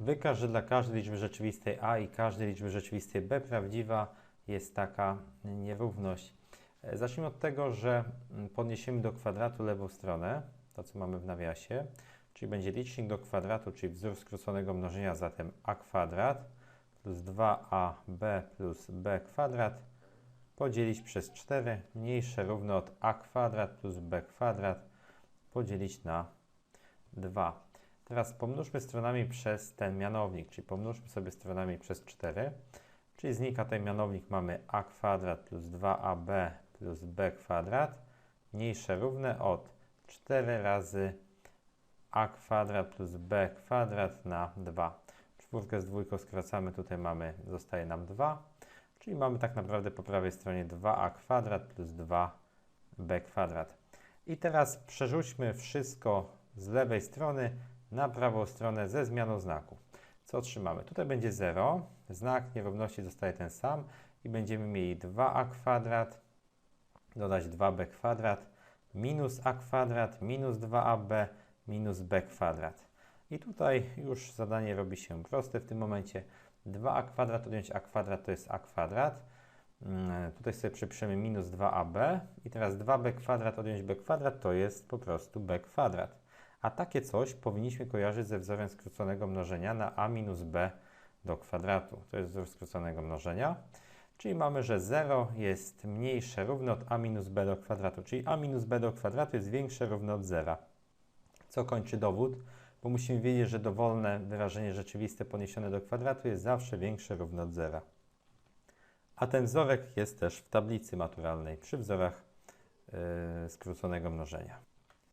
Wykaż, że dla każdej liczby rzeczywistej a i każdej liczby rzeczywistej b prawdziwa jest taka nierówność. E, Zacznijmy od tego, że mm, podniesiemy do kwadratu lewą stronę, to co mamy w nawiasie, czyli będzie licznik do kwadratu, czyli wzór skróconego mnożenia, zatem a kwadrat plus 2ab plus b kwadrat podzielić przez 4, mniejsze równo od a kwadrat plus b kwadrat podzielić na 2. Teraz pomnóżmy stronami przez ten mianownik, czyli pomnóżmy sobie stronami przez 4, czyli znika ten mianownik, mamy a kwadrat plus 2ab plus b kwadrat, mniejsze równe od 4 razy a kwadrat plus b kwadrat na 2. Czwórkę z dwójką skracamy, tutaj mamy, zostaje nam 2, czyli mamy tak naprawdę po prawej stronie 2a kwadrat plus 2b kwadrat. I teraz przerzućmy wszystko z lewej strony na prawą stronę ze zmianą znaku. Co otrzymamy? Tutaj będzie 0, znak nierówności zostaje ten sam i będziemy mieli 2a kwadrat, dodać 2b kwadrat, minus a kwadrat, minus 2ab, minus b kwadrat. I tutaj już zadanie robi się proste w tym momencie. 2a kwadrat odjąć a kwadrat to jest a kwadrat. Mm, Tutaj sobie przypiszemy minus 2ab i teraz 2b kwadrat odjąć b kwadrat to jest po prostu b kwadrat. A takie coś powinniśmy kojarzyć ze wzorem skróconego mnożenia na a minus b do kwadratu. To jest wzór skróconego mnożenia. Czyli mamy, że 0 jest mniejsze równe od a minus b do kwadratu, czyli a minus b do kwadratu jest większe równe od 0. Co kończy dowód? Bo musimy wiedzieć, że dowolne wyrażenie rzeczywiste poniesione do kwadratu jest zawsze większe równe od 0. A ten wzorek jest też w tablicy maturalnej przy wzorach yy, skróconego mnożenia.